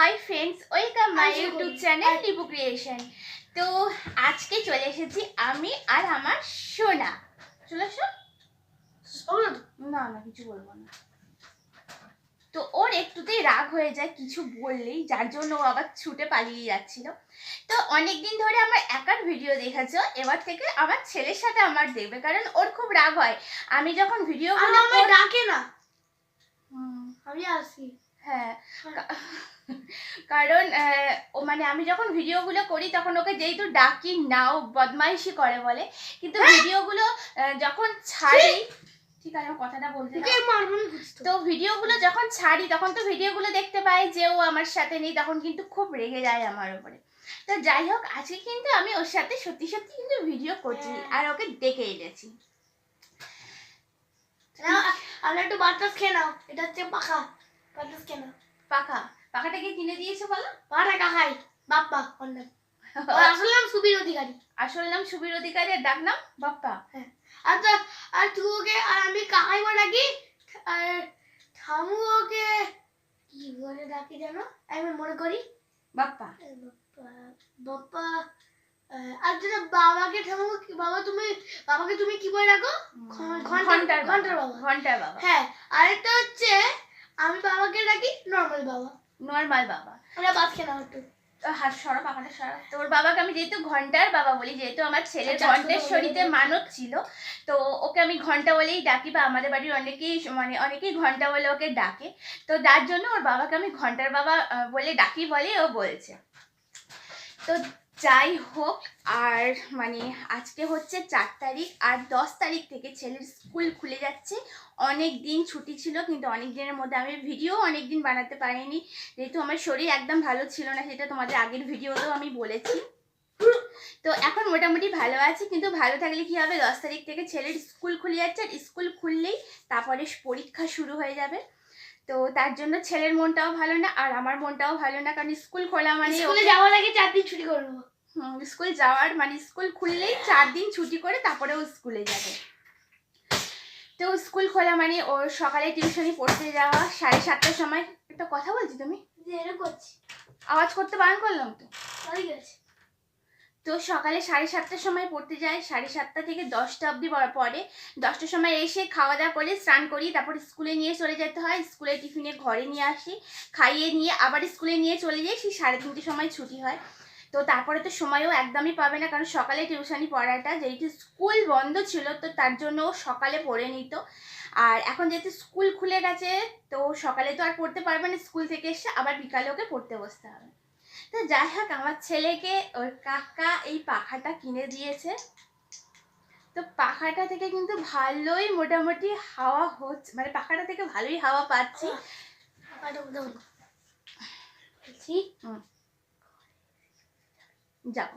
Hi friends welcome my YouTube করি- channel Lipu creation তো আজকে চলে এসেছি আমি আর আমার সোনা। চলে এসো না না কিছু বলব না। তো ওর একটুতেই রাগ হয়ে যায় কিছু বললেই যার জন্য ও আবার ছুটে পালিয়ে যাচ্ছিল। তো অনেকদিন ধরে আমার একার ভিডিও দেখেছ এবার থেকে আমার ছেলের সাথে আমার দেখবে কারণ ওর খুব রাগ হয়। আমি যখন ভিডিও আর আমায় ডাকে না। আমি আসি। হ্যাঁ। কা- কারণ ও মানে আমি যখন ভিডিওগুলো করি তখন ওকে যেহেতু ডাকি না ও বদমাইশি করে বলে কিন্তু ভিডিওগুলো যখন ছাড়ি ঠিক আছে কথাটা বলতে তো। ভিডিওগুলো যখন ছাড়ি তখন তো ভিডিওগুলো দেখতে পাই যে ও আমার সাথে নেই তখন কিন্তু খুব রেগে যায় আমার উপরে। তো যাই হোক আজকে কিন্তু আমি ওর সাথে সত্যি সত্যি কিন্তু ভিডিও করছি হ্যাঁ। আর ওকে ডেকে এনেছি। আমরা একটু বাতাস খেয়ে নাও। এটা হচ্ছে পাখা। বাতাস খেয়ে নাও। পাখা? পাখাটাকে কিনে দিয়েছ বলো? পাখা কাকাই বাপ্পা নাম আসল নাম সুবীর অধিকারী। আসল নাম সুবীর অধিকারী ডাক নাম বাপ্পা। আর তো- আর তুই ওকে আর আমি কাকাই বলে ডাকি? আর ঠামু ওকে কি বলে ডাকি জানো? আমি মনে করি বাপ্পা। বাপ্পা আর যেটা বাবাকে ঠামু বাবা তুমি বাবাকে তুমি কি বলে ডাকো? ঘ- ঘন্টার- বাবা। ঘণ্টার বাবা। হ্যাঁ আরেকটা হচ্ছে আমি বাবাকে ডাকি নর্মাল বাবা। নর্মাল বাবা। আমরা বাদ কেন হাত সরা পাখাটা সরা তোর বাবাকে আমি যেহেতু ঘণ্টার বাবা বলি যেহেতু আমার ছেলের আচ্ছা, ঘন্টেশ্বরীতে ছোট মানত ছিল তো ওকে আমি ঘণ্টা বলেই ডাকি বা আমাদের বাড়ির অনেকেই মানে অনেকেই ঘণ্টা বলে ওকে ডাকে। তো তার জন্য ওর বাবাকে আমি ঘণ্টার বাবা বলে ডাকি বলে ও বলছে। তো যাই হোক আর মানে আজকে হচ্ছে চার তারিখ, আর দশ তারিখ থেকে ছেলের স্কুল খুলে যাচ্ছে। অনেক দিন ছুটি ছিল, কিন্তু অনেক দিনের মধ্যে আমি ভিডিও অনেক দিন বানাতে পারিনি। যেহেতু আমার শরীর একদম ভালো ছিল না, সেটা তোমাদের আগের ভিডিওতেও আমি বলেছি। তো এখন মোটামুটি ভালো আছি, কিন্তু ভালো থাকলে কি হবে? দশ তারিখ থেকে ছেলের স্কুল খুলে যাচ্ছে, আর স্কুল খুললেই তারপরে পরীক্ষা শুরু হয়ে যাবে। তো তার জন্য ছেলের মনটাও ভালো না আর আমার মনটাও ভালো না কারণ স্কুল খোলা মানে স্কুলে যাওয়ার আগে চার দিন ছুটি করে নেব হুম, স্কুল যাওয়ার মানে স্কুল খুললেই চার দিন ছুটি করে তারপরে ও স্কুলে যাবে। তো স্কুল খোলা মানে ওর সকালে টিউশনি পড়তে যাওয়া সাড়ে সাতটার সময়। একটা কথা বলছি তুমি? করছি। আওয়াজ করতে বারণ করলাম তো? গেছে। তো সকালে সাড়ে সাতটার সময় পড়তে যাই। সাড়ে সাতটা থেকে দশটা অবধি পরে দশটার সময় এসে খাওয়া দাওয়া করে স্নান করি, তারপর স্কুলে নিয়ে চলে যেতে হয়। স্কুলে টিফিনে ঘরে নিয়ে আসি। খাইয়ে নিয়ে আবার স্কুলে নিয়ে চলে যাই, সেই সাড়ে তিনটের সময় ছুটি হয়। তো তারপরে তো সময়ও একদমই পাবে না, কারণ সকালে টিউশনি পড়াটা যেহেতু স্কুল বন্ধ ছিল, তো তার জন্য সকালে পড়ে নিত। আর এখন যেহেতু স্কুল খুলে গেছে, তো সকালে তো আর পড়তে পারবে না, স্কুল থেকে এসে আবার বিকালে ওকে পড়তে বসতে হবে। তো যাই হোক, আমার ছেলেকে ওর কাকা এই পাখাটা কিনে দিয়েছে। তো পাখাটা থেকে কিন্তু ভালোই মোটামুটি হাওয়া হচ্ছে মানে পাখাটা থেকে ভালোই হাওয়া পাচ্ছি। যাও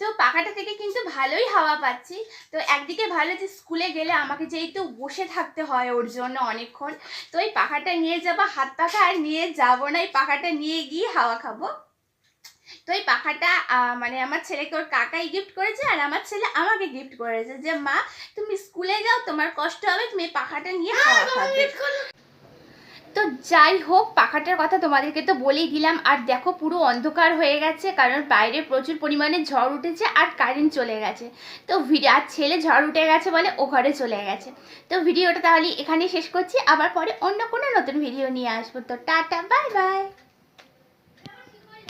তো পাখাটা থেকে কিন্তু ভালোই হাওয়া পাচ্ছি। তো একদিকে ভালো যে স্কুলে গেলে আমাকে যেহেতু বসে থাকতে হয় ওর জন্য অনেকক্ষণ, তো এই পাখাটা নিয়ে যাব, হাত পাখা আর নিয়ে যাব না, এই পাখাটা নিয়ে গিয়ে হাওয়া খাব। তো এই পাখাটা মানে আমার ছেলেকে ওর কাকাই গিফট করেছে আর আমার ছেলে আমাকে গিফট করেছে যে মা তুমি স্কুলে যাও তোমার কষ্ট হবে তুমি পাখাটা নিয়ে খাবে। তো যাই হোক পাখাটার কথা তোমাদেরকে তো বলেই দিলাম। আর দেখো পুরো অন্ধকার হয়ে গেছে কারণ বাইরে প্রচুর পরিমাণে ঝড় উঠেছে আর কারেন্ট চলে গেছে। তো ভিডিও আর ছেলে ঝড় উঠে গেছে বলে ও ঘরে চলে গেছে। তো ভিডিওটা তাহলে এখানেই শেষ করছি। আবার পরে অন্য কোনো নতুন ভিডিও নিয়ে আসব। তো টাটা বাই বাই